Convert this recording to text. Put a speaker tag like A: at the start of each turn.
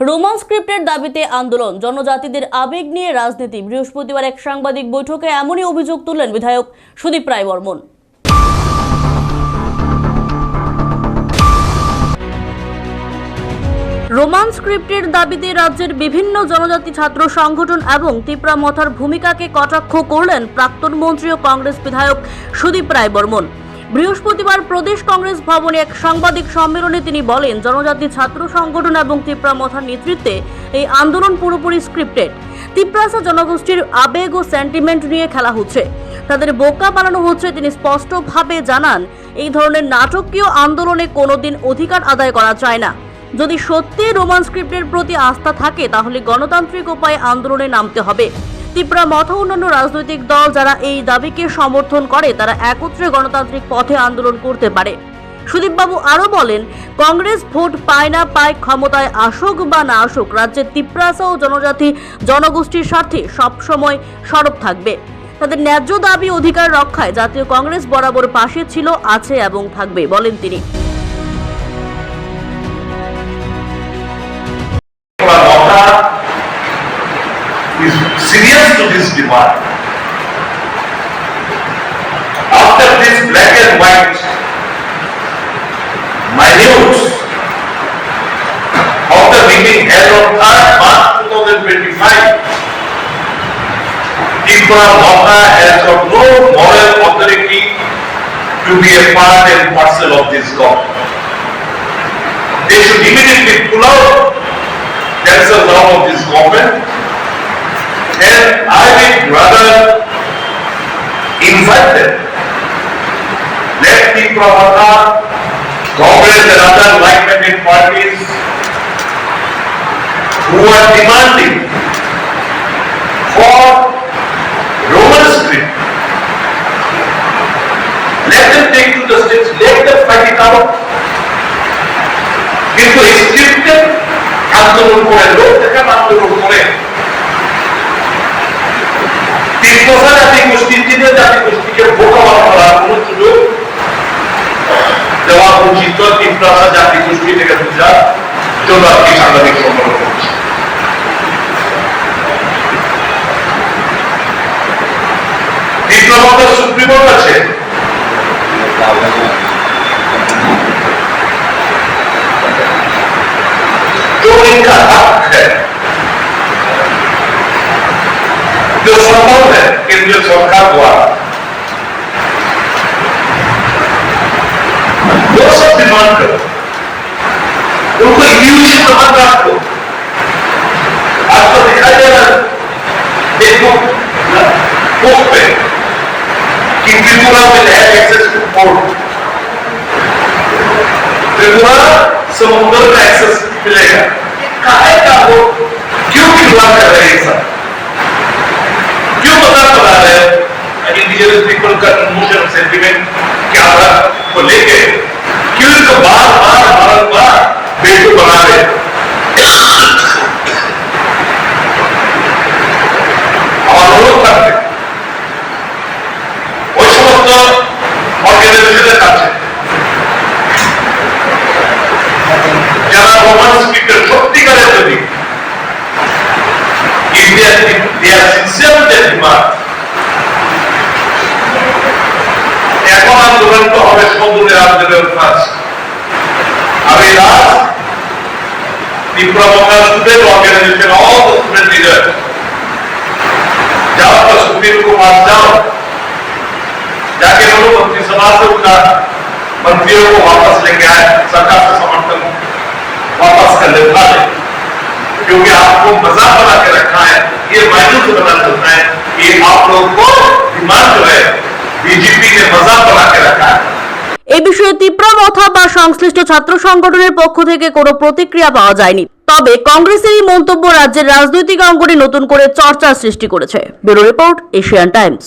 A: Roman স্ক্রিপ্টের দাবিতে আন্দোলন। জনজাতিদের আবেগ নিয়ে রাজনীতি। বৃহস্পতিবার এক সাংবাদিক বৈঠকে এমনই অভিযোগ তুললেন বিধায়ক সুদীপ রায় বর্মন। রোমান স্ক্রিপ্টের দাবিতে রাজ্যের বিভিন্ন জনজাতি ছাত্র সংগঠন এবং তিপ্রা মথার ভূমিকাকে কটাক্ষ করলেন প্রাক্তন মন্ত্রী ও কংগ্রেস বিধায়ক সুদীপ রায় বর্মন। বৃহস্পতিবার প্রদেশ কংগ্রেস ভবনে এক সাংবাদিক সম্মেলনে তিনি বলেন, জনজাতি ছাত্র সংগঠন এবং তিপ্রা মথার নেতৃত্বে এই আন্দোলন পুরোপুরি স্ক্রিপ্টেড তিপ্রাসা জনগোষ্ঠীর আবেগ ও সেন্টিমেন্ট নিয়ে খেলা হচ্ছে। তাদের বোকা বানানো হচ্ছে তিনি স্পষ্টভাবে জানান, এই ধরনের নাটকীয় আন্দোলনে কোনোদিন অধিকার আদায় করা যায় না। যদি সত্যি রোমান স্ক্রিপ্টের প্রতি আস্থা থাকে, তাহলে গণতান্ত্রিক উপায়ে আন্দোলনে নামতে হবে। ত্রিপুরা মথ অন্যান্য রাজনৈতিক দল যারা এই দাবিকে সমর্থন করে, তারা একত্রে গণতান্ত্রিক পথে আন্দোলন করতে পারে। সুদীপবাবু আরও বলেন, কংগ্রেস ভোট পায় না, পায় ক্ষমতায় আসুক বা না আসুক, রাজ্যের তিপ্রাসা ও জনজাতি, জনগোষ্ঠীর স্বার্থে সবসময় সরব থাকবে। তাদের ন্যায্য দাবি অধিকার রক্ষায় জাতীয় কংগ্রেস বরাবর পাশে ছিল, আছে এবং থাকবে, বলেন তিনি।
B: Serious to this demand. After this black and white minutes of the meeting held on 3rd March 2025, Tripura Mota has got no moral authority to be a part and parcel of this government. They should immediately pull out themselves out of this government. And I would rather invite them. Let the Pravata, Congress and other like-minded parties who are demanding for Roman script, let them take to the streets, let them fight it out. কিন্তু এই স্ক্রিপ্টে আন্দোলন করে লোক দেখান আন্দোলন করে তিন বছর জাতি গোষ্ঠী তিনে জাতি গোষ্ঠীকে বোকা করার কোন সুযোগ দেওয়া উচিত তিন প্রকার জাতি গোষ্ঠী থেকে বোঝার জন্য আর কি সাংবাদিক সম্মেলন করছে ডিপ্লোমাদের সুপ্রিম কোর্ট আছে जो इनका हक है जो संभव केंद्रीय सरकार द्वारा वो सब डिमांड करो। उनको इल्यूशन मत रखो आपको दिखाई दे रहा देखो बुक पे कि Tripura will have access to port Tripura समुद्र का एक्सेस मिलेगा। काहे का वो क्यों खिलवाड़ कर रहे हैं सब? पता चला है? इंडिजिनस पीपल का इमोशन सेंटिमेंट क्या था को लेके। India their sincere that demand এখন আন্দোলন তো হবে সমুদ্রের আন্দোলন কাজ আমি last Tripura Bangla student organisation all the student leader जाओ तो सुप्रीम को पास जाओ जाके बोलो मंत्री सभा से उनका मंत्रियों को वापस लेके आए सरकार से समर्थन वापस कर ले उठा ले क्योंकि आपको मजाक बना के रखा है ये माइनस बना चलता है ये आप लोग को डिमांड जो है बीजेपी ने मजाक बना के रखा है
A: এই বিষয়ে তীব্র মথা বা সংশ্লিষ্ট ছাত্র সংগঠনের পক্ষ থেকে কোনো প্রতিক্রিয়া পাওয়া যায়নি তবে কংগ্রেসের এই মন্তব্য রাজ্যের রাজনৈতিক অঙ্গনে নতুন করে চর্চার সৃষ্টি করেছে ব্যুরো রিপোর্ট এশিয়ান টাইমস